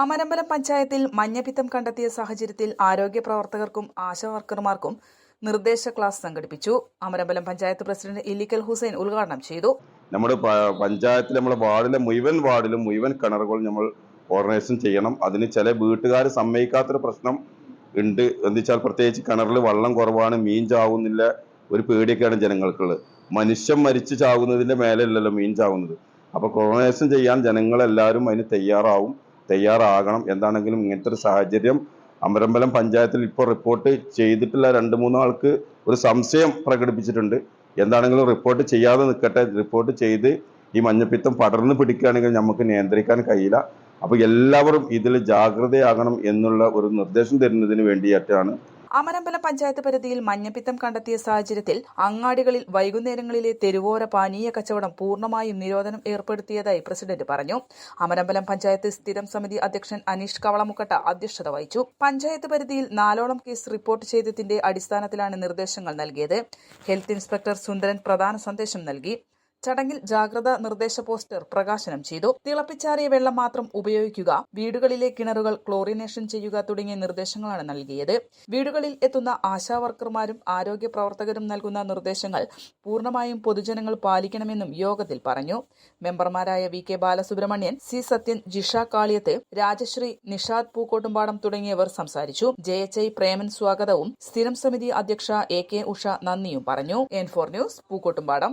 അമരമ്പലം പഞ്ചായത്തിൽ മഞ്ഞപ്പിത്തം കണ്ടെത്തിയ സാഹചര്യത്തിൽ ആരോഗ്യ പ്രവർത്തകർക്കും ആശാ വർക്കർമാർക്കും നിർദ്ദേശ ക്ലാസ് സംഘടിപ്പിച്ചു. അമരമ്പലം പഞ്ചായത്ത് പ്രസിഡന്റ് ഇല്ലിക്കൽ ഹുസൈൻ ഉദ്ഘാടനം ചെയ്തു. നമ്മുടെ പഞ്ചായത്തിൽ നമ്മുടെ വാർഡിലെ മുഴുവൻ വാർഡിലും മുഴുവൻ കിണറുകളും നമ്മൾ ഓർഗനൈസേഷൻ ചെയ്യണം. അതിന് ചില വീട്ടുകാർ സമ്മതിക്കാത്തൊരു പ്രശ്നം ഉണ്ട്. എന്ന് വെച്ചാൽ പ്രത്യേകിച്ച് കിണറിൽ വെള്ളം കുറവാണ് മീൻ ചാവുന്നില്ല ഒരു പേടിയൊക്കെയാണ് ജനങ്ങൾക്കുള്ളത്. മനുഷ്യൻ മരിച്ചു ചാവുന്നതിന്റെ മേലല്ലല്ലോ മീൻ ചാവുന്നത് അപ്പൊ കൊറോണേഷൻ ചെയ്യാൻ ജനങ്ങളെല്ലാവരും അതിന് തയ്യാറാവും തയ്യാറാകണം എന്താണെങ്കിലും ഇങ്ങനത്തെ ഒരു സാഹചര്യം അമരമ്പലം പഞ്ചായത്തിൽ ഇപ്പോൾ റിപ്പോർട്ട് ചെയ്തിട്ടില്ല രണ്ട് മൂന്നാൾക്ക് ഒരു സംശയം പ്രകടിപ്പിച്ചിട്ടുണ്ട്. എന്താണെങ്കിലും റിപ്പോർട്ട് ചെയ്യാതെ നിൽക്കട്ടെ റിപ്പോർട്ട് ചെയ്ത് ഈ മഞ്ഞപ്പിത്തം പടർന്നു പിടിക്കുകയാണെങ്കിൽ നമുക്ക് നിയന്ത്രിക്കാൻ കഴിയില്ല. അപ്പോൾ എല്ലാവരും ഇതിൽ ജാഗ്രതയാകണം എന്നുള്ള ഒരു നിർദ്ദേശം തരുന്നതിന് വേണ്ടിയിട്ടാണ് അമരമ്പലം പഞ്ചായത്ത് പരിധിയിൽ മഞ്ഞപ്പിത്തം കണ്ടെത്തിയ സാഹചര്യത്തിൽ അങ്ങാടികളിൽ വൈകുന്നേരങ്ങളിലെ തെരുവോര പാനീയ കച്ചവടം പൂർണമായും നിരോധനം ഏർപ്പെടുത്തിയതായി പ്രസിഡന്റ് പറഞ്ഞു. അമരമ്പലം പഞ്ചായത്ത് സ്ഥിരം സമിതി അധ്യക്ഷൻ അനീഷ് കവളമുക്കട്ട അധ്യക്ഷത വഹിച്ചു. പഞ്ചായത്ത് പരിധിയിൽ നാലോളം കേസ് റിപ്പോർട്ട് ചെയ്തതിന്റെ അടിസ്ഥാനത്തിലാണ് നിർദ്ദേശങ്ങൾ നൽകിയത്. ഹെൽത്ത് ഇൻസ്പെക്ടർ സുന്ദരൻ പ്രധാന സന്ദേശം നൽകി. ചടങ്ങിൽ ജാഗ്രതാ നിർദ്ദേശ പോസ്റ്റർ പ്രകാശനം ചെയ്തു. തിളപ്പിച്ചാറിയ വെള്ളം മാത്രം ഉപയോഗിക്കുക. വീടുകളിലെ കിണറുകൾ ക്ലോറിനേഷൻ ചെയ്യുക തുടങ്ങിയ നിർദ്ദേശങ്ങളാണ് നൽകിയത്. വീടുകളിൽ എത്തുന്ന ആശാവർക്കർമാരും ആരോഗ്യ പ്രവർത്തകരും നൽകുന്ന നിർദ്ദേശങ്ങൾ പൂർണമായും പൊതുജനങ്ങൾ പാലിക്കണമെന്നും യോഗത്തിൽ പറഞ്ഞു. മെമ്പർമാരായ V K Balasubramanian C Sathyan Jisha Kaliyath Rajasree Nishad Pookkottumpadam തുടങ്ങിയവർ സംസാരിച്ചു. ജെ എച്ച് ഐ പ്രേമൻ സ്വാഗതവും സ്ഥിരം സമിതി അധ്യക്ഷ എ കെ ഉഷ നന്ദിയും പറഞ്ഞു. N four news Pookkottumpadam.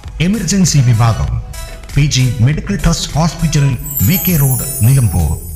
Emergency വിഭാഗം P G medical trust hospital V K road Nilambur.